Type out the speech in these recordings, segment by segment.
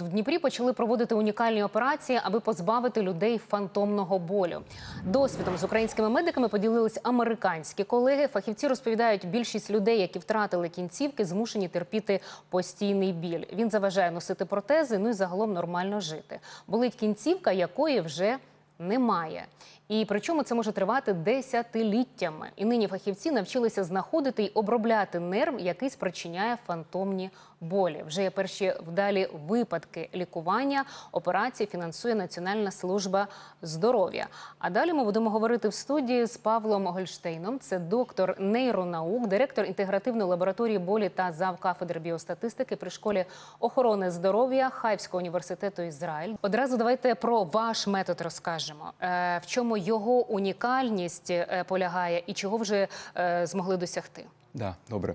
В Дніпрі почали проводити унікальні операції, аби позбавити людей фантомного болю. Досвідом з українськими медиками поділились американські колеги. Фахівці розповідають, більшість людей, які втратили кінцівки, змушені терпіти постійний біль. Він заважає носити протези, ну і загалом нормально жити. Болить кінцівка, якої вже немає. І причому це може тривати десятиліттями. І нині фахівці навчилися знаходити й обробляти нерв, який спричиняє фантомні болі. Вже є перші вдалі випадки лікування. Операції фінансує Національна служба здоров'я. А далі ми будемо говорити в студії з Павлом Гольштейном. Це доктор нейронаук, директор інтегративної лабораторії болі та зав кафедри біостатистики при школі охорони здоров'я Хайфського університету Ізраїль. Одразу давайте про ваш метод розкажемо. Е, В чому його унікальність е, полягає і чого вже е, змогли досягти? Да, добре.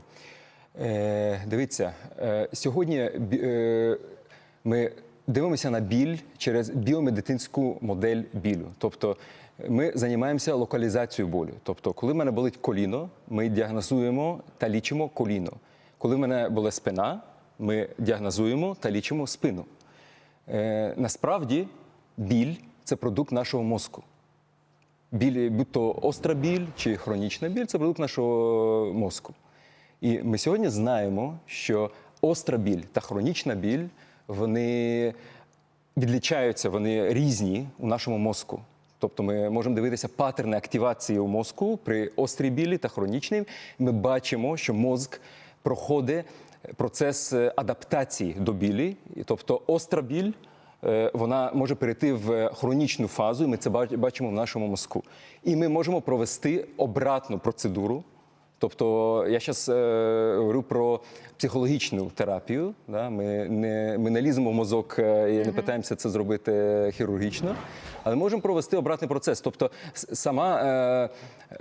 Е, дивіться, е, сьогодні е, ми дивимося на біль через біомедицинську модель білю. Тобто ми займаємося локалізацією болю. Тобто, коли в мене болить коліно, ми діагнозуємо та лічимо коліно. Коли в мене болить спина, ми діагнозуємо та лічимо спину. Е, насправді біль це продукт нашого мозку. Біль, будь то остра біль чи хронічна біль, це продукт нашого мозку. І ми сьогодні знаємо, що остра біль та хронічна біль вони відлічаються, вони різні у нашому мозку. Тобто ми можемо дивитися паттерни активації у мозку при острій білі та хронічній. Ми бачимо, що мозк проходить процес е, адаптації до білі. Тобто остра біль вона може перейти в хронічну фазу, і ми це бач- бачимо в нашому мозку. І ми можемо провести обратну процедуру. Тобто я зараз е, говорю про психологічну терапію. Да? Ми, не, ми не ліземо в мозок е, і не питаємося це зробити хірургічно, але можемо провести обратний процес. Тобто, сама, е,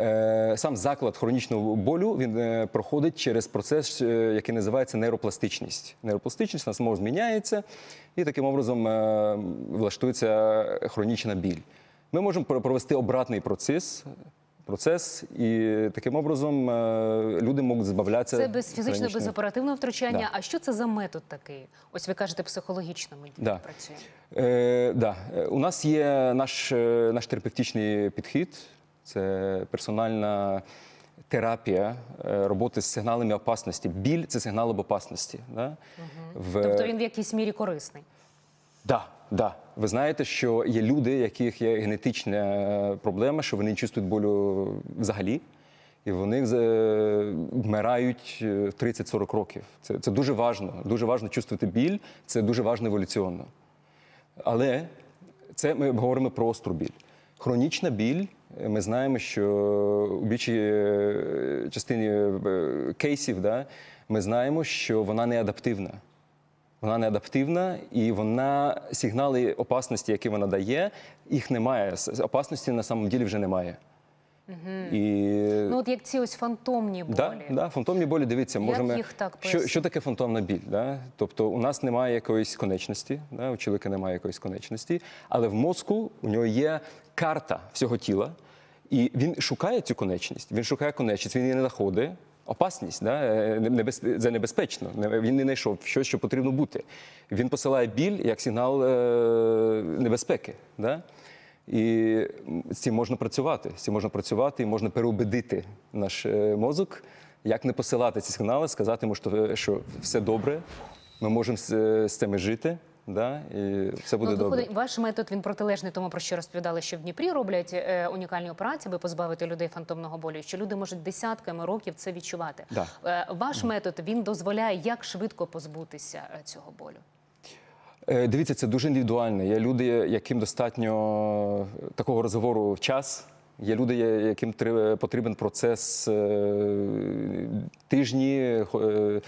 е, сам заклад хронічного болю він е, проходить через процес, е, який називається нейропластичність. Нейропластичність у нас мозок зміняється, і таким образом е, влаштується хронічна біль. Ми можемо про- провести обратний процес. Процес, і таким образом е, люди можуть збавлятися. Це без фізичного, без оперативного втручання. Да. А що це за метод такий? Ось ви кажете, психологічно ми Да. працюємо. Е, да. Е, У нас є наш, е, наш терапевтичний підхід, це персональна терапія е, роботи з сигналами опасності. Біль це сигнал об опасності. Да? В... Тобто він в якійсь мірі корисний. Да, да. Ви знаєте, що є люди, яких є генетична е, проблема, що вони чувствують болю взагалі, і вони е, вмирають е, 30-40 років. Це, це дуже важливо. Дуже важливо чувствувати біль, це дуже важливо еволюціонно. Але це ми говоримо про остру біль. Хронічна біль. е, Ми знаємо, що у більшій е, частині е, кейсів да, ми знаємо, що вона не адаптивна. Вона не адаптивна, і вона сигнали опасності, які вона дає, їх немає. Опасності на самом ділі вже немає. І Ну от як ці ось фантомні болі. Да, да, фантомні болі, дивіться, Як можемо. їх так що, що таке фантомна біль? Да? Тобто у нас немає якоїсь конечності, да? у чоловіка немає якоїсь конечності, але в мозку у нього є карта всього тіла, і він шукає цю конечність. Він шукає конечність, він її не знаходить. Опасність, да? е, небез- це небезпечно. Він не знайшов щось, що потрібно бути. Він посилає біль як сигнал е, небезпеки. Да? І з цим можна працювати. З цим можна працювати і можна переубедити наш е, мозок, як не посилати ці сигнали, сказати йому, що, все добре, ми можемо з цим жити, да? і все буде Ну, добре. виходить, ваш метод він протилежний тому, про що розповідали, що в Дніпрі роблять е, унікальні операції, аби позбавити людей фантомного болю. Що люди можуть десятками років це відчувати. Да. Е, ваш метод він дозволяє як швидко позбутися е, цього болю. Е, Дивіться, це дуже індивідуально. Є люди, яким достатньо такого розговору в час. Є люди, яким потрібен процес е, тижні е,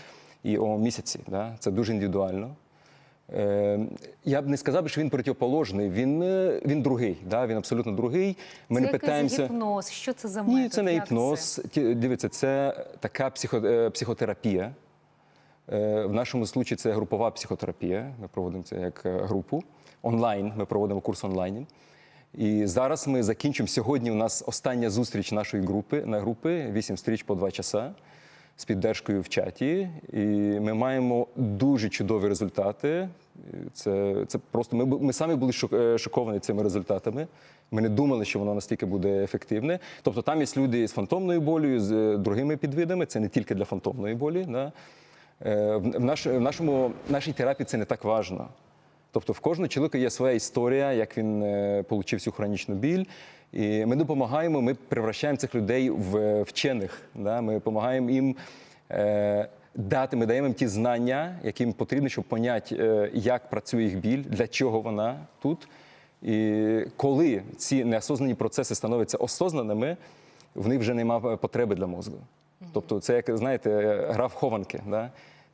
і о місяці. Да? Це дуже індивідуально. Е, Я б не сказав, що він протиположний, він, е, він другий. Да? Він абсолютно другий. Ми це не питаємося. гіпноз. Що це за метод? Ні, це не Як гіпноз. Ті- Дивіться, це така психо, е, психотерапія. В нашому случаї це групова психотерапія. Ми проводимо це як групу. Онлайн. Ми проводимо курс онлайн. І зараз ми закінчимо. Сьогодні у нас остання зустріч нашої групи на групи, 8 зустріч по 2 часа з піддержкою в чаті. І ми маємо дуже чудові результати. Це, це просто ми, ми самі були е, шоковані цими результатами. Ми не думали, що воно настільки буде ефективне. Тобто там є люди з фантомною болею, з е, другими підвидами. Це не тільки для фантомної болі. Да? Е, В, в, наш, в нашому, нашій терапії це не так важно. Тобто в кожного чоловіка є своя історія, як він е, отримав цю хронічну біль. І ми допомагаємо, ми превращаємо цих людей в е, вчених. Да? Ми допомагаємо їм е, дати, ми даємо їм ті знання, які їм потрібні, щоб поняти, е, як працює їх біль, для чого вона тут. І коли ці неосознані процеси становляться осознаними, в них вже немає потреби для мозку. Тобто, це як знаєте, гра в хованки. Да?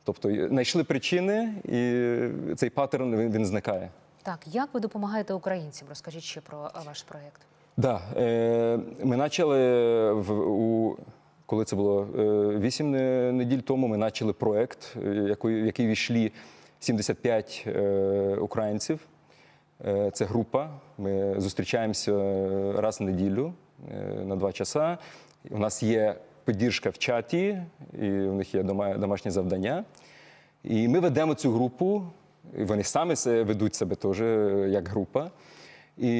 Тобто знайшли причини, і цей паттерн він, він зникає. Так, як ви допомагаєте українцям? Розкажіть ще про е, ваш проєкт. Да, е, ми почали в у коли це було е, вісім не- неділь тому. Ми почали проект, е, в який війшли 75 е, українців. Е, Це група. Ми зустрічаємося е, раз в неділю е, на два часа. У нас є підтримка в чаті, і у них є дома- домашні завдання. І ми ведемо цю групу, і вони самі ведуть себе теж е, як група. І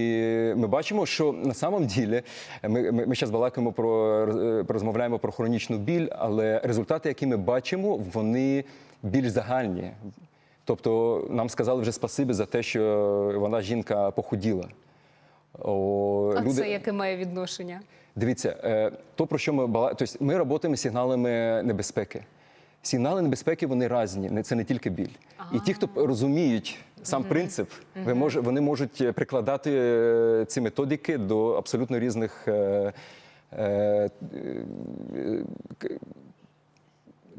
ми бачимо, що на самом ділі ми, ми, ми зараз балакаємо про е, розмовляємо про хронічну біль, але результати, які ми бачимо, вони більш загальні. Тобто нам сказали вже спасибі за те, що вона жінка похуділа. О, А це яке має відношення? Дивіться, е, то про що ми тобто ми працюємо з сигналами небезпеки. Сигнали небезпеки вони різні, це не тільки біль. І ті, хто розуміють сам принцип, вони можуть прикладати е, ці методики до абсолютно різних. е, е, е,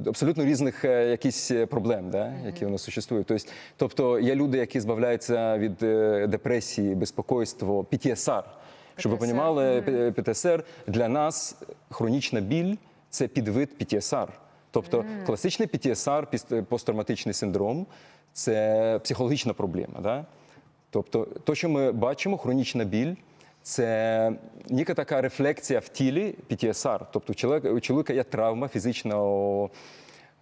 абсолютно різних е, якісь е, проблем, да, які у нас существують. Тобто, тобто є люди, які збавляються від е, депресії, безпокойства, PTSR. Щоб ви розуміли, ПТСР для нас хронічна біль це підвид PTSR. Тобто класичний піст- посттравматичний синдром, це психологічна проблема. Да? Тобто, то, що ми бачимо, хронічна біль. Це ніяка така рефлексія в тілі PTSR. Тобто у чоловіка, є травма фізична,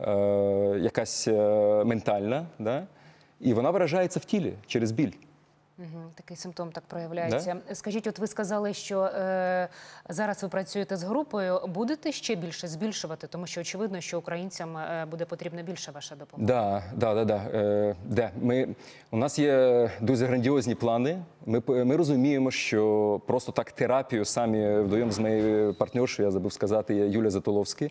е, якась е, ментальна, да? і вона виражається в тілі через біль. Угу, такий симптом так проявляється. Скажіть, от ви сказали, що е, зараз ви працюєте з групою. Будете ще більше збільшувати, тому що очевидно, що українцям е, буде потрібна більше ваша допомога. Да, да, да, да. Е, де? Ми, у нас є дуже грандіозні плани. Ми, ми розуміємо, що просто так терапію самі вдвоєм з моєю партнершою, я забув сказати, є Юлія Затоловська.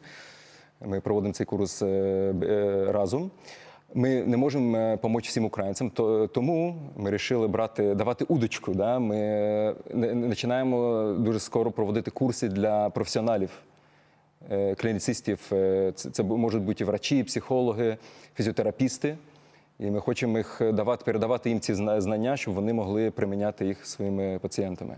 Ми проводимо цей курс е, е, разом. Ми не можемо е, допомогти всім українцям, то, тому ми вирішили брати, давати удочку. Да? Ми е, починаємо дуже скоро проводити курси для професіоналів е, клініцистів. Е, Це, це можуть бути врачі, психологи, фізіотерапісти. І ми хочемо їх давати, передавати їм ці знання, щоб вони могли приміняти їх своїми пацієнтами.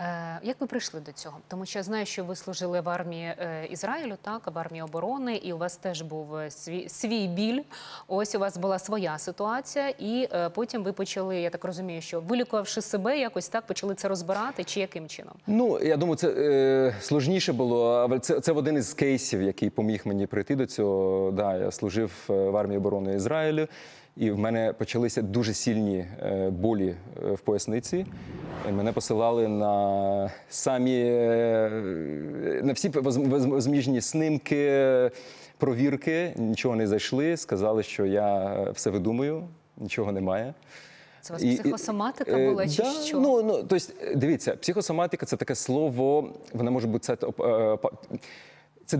Е, як ви прийшли до цього? Тому що я знаю, що ви служили в армії е, Ізраїлю, так в армії оборони, і у вас теж був е, свій, свій біль. Ось у вас була своя ситуація, і потім ви почали, я так розумію, що вилікувавши себе, якось так почали це розбирати, чи яким чином? Ну, я думаю, це е, сложніше було, але це, це один із кейсів, який поміг мені прийти до цього. Да, я служив в армії оборони Ізраїлю, і в мене почалися дуже сильні болі в поясниці. І мене посилали на самі е, на всі зміжні снимки, провірки. Нічого не зайшли. Сказали, що я е, все видумую, нічого немає. Це у вас І- і- психосоматика е, була чи да, що? Ну, ну, тобто, дивіться, психосоматика це таке слово, вона може бути це, це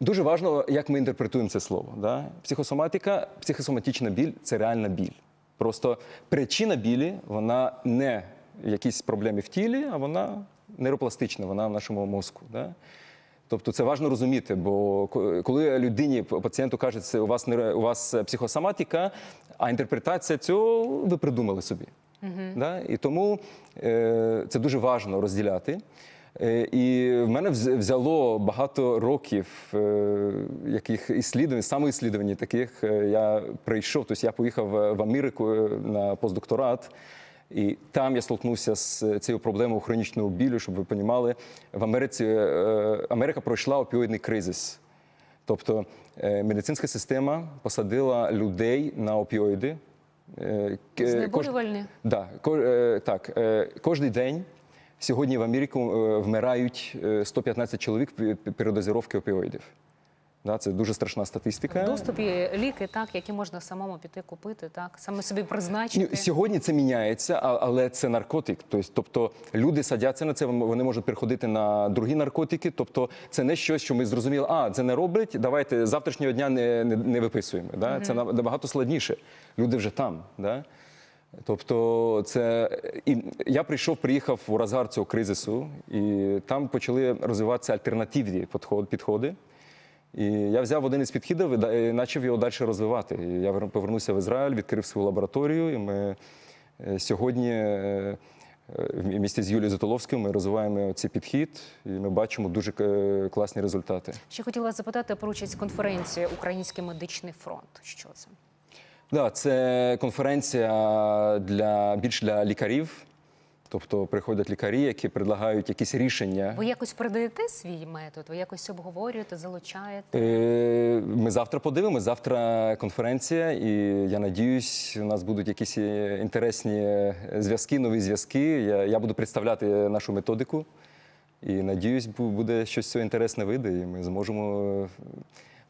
дуже важливо, як ми інтерпретуємо це слово. Да? Психосоматика, психосоматична біль це реальна біль. Просто причина білі, вона не якісь проблеми в тілі, а вона нейропластична, вона в нашому мозку. Да? Тобто це важливо розуміти, бо коли людині, пацієнту кажуть, це у вас не у вас психосоматика, а інтерпретація цього ви придумали собі. Да? І тому е, це дуже важливо розділяти. Е, і в мене взяло багато років е, яких іслідувань, самоіслідувань таких. Е, Я прийшов, тобто я поїхав в Америку на постдокторат. І там я столкнувся з цією проблемою хронічного білю, щоб ви розуміли, в Америці е, Америка пройшла опіоїдний кризис. Тобто е, медицинська система посадила людей на опіоїди. Е, кож- Знеболювальні? Да, е, так, е, кожний день сьогодні в Америку е, вмирають е, 115 чоловік пі- передозировки опіоїдів. Да, це дуже страшна статистика. В доступі ліки, так, які можна самому піти купити, так, саме собі призначити. Ну, сьогодні це міняється, але це наркотик. Тобто, тобто люди садяться на це, вони можуть переходити на другі наркотики. Тобто, це не щось, що ми зрозуміли, а це не роблять. Давайте завтрашнього дня не, не, не виписуємо. Да? Це набагато складніше. Люди вже там. Да? Тобто, це і я прийшов, приїхав у розгар цього кризису, і там почали розвиватися альтернативні підходи. І я взяв один із підхідів і почав його далі розвивати. І я вер- повернувся в Ізраїль, відкрив свою лабораторію. І ми е, сьогодні е, в місті з Юлією Зотоловською ми розвиваємо цей підхід, і ми бачимо дуже е, класні результати. Ще хотіла вас запитати про участь конференції Український медичний фронт. Що це? Да, це конференція для більш для лікарів. Тобто приходять лікарі, які предлагають якісь рішення. Ви якось передаєте свій метод? Ви якось обговорюєте, залучаєте? Е, Ми завтра подивимося. Завтра конференція, і я надіюсь, у нас будуть якісь е, інтересні зв'язки, нові зв'язки. Я, я буду представляти нашу методику. І надіюсь, буде щось цього інтересне вийде, і ми зможемо е,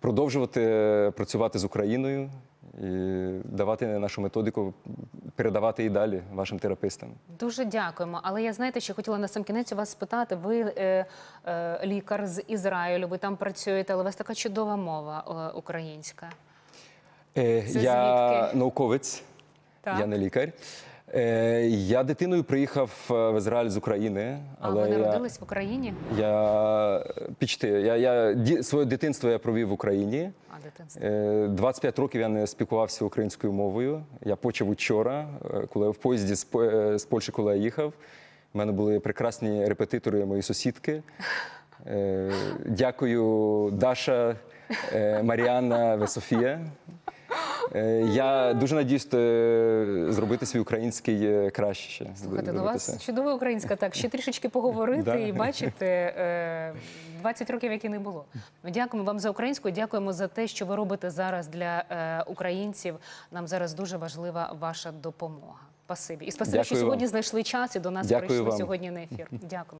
продовжувати е, працювати з Україною і давати нашу методику, передавати і далі вашим терапевтам. Дуже дякуємо. Але я знаєте, що хотіла на сам кінець у вас спитати. Ви е, е, лікар з Ізраїлю, ви там працюєте, але у вас така чудова мова е, українська. Е, я звідки? науковець, Так. я не лікар. Е, я дитиною приїхав е, в Ізраїль з України, А але ви я, народились в Україні? я пічти. Я, я ді, своє дитинство я провів в Україні. А дитинство. Е, 25 років я не спілкувався українською мовою. Я почав учора, е, коли я в поїзді з, е, з Польщі, коли я їхав. У мене були прекрасні репетитори, мої сусідки. Е, Дякую, Даша, е, Маріанна, Софія. Е, Я дуже надіюсь е, зробити свій український е, краще. ще. Слухайте, ну у вас чудова українська, так ще трішечки поговорити і бачите е, 20 років, як і не було. Дякуємо вам за українську. Дякуємо за те, що ви робите зараз для українців. Нам зараз дуже важлива ваша допомога. Спасибі. І спасибі, що вам. сьогодні знайшли час і до нас Дякую прийшли вам. сьогодні на ефір. Дякую.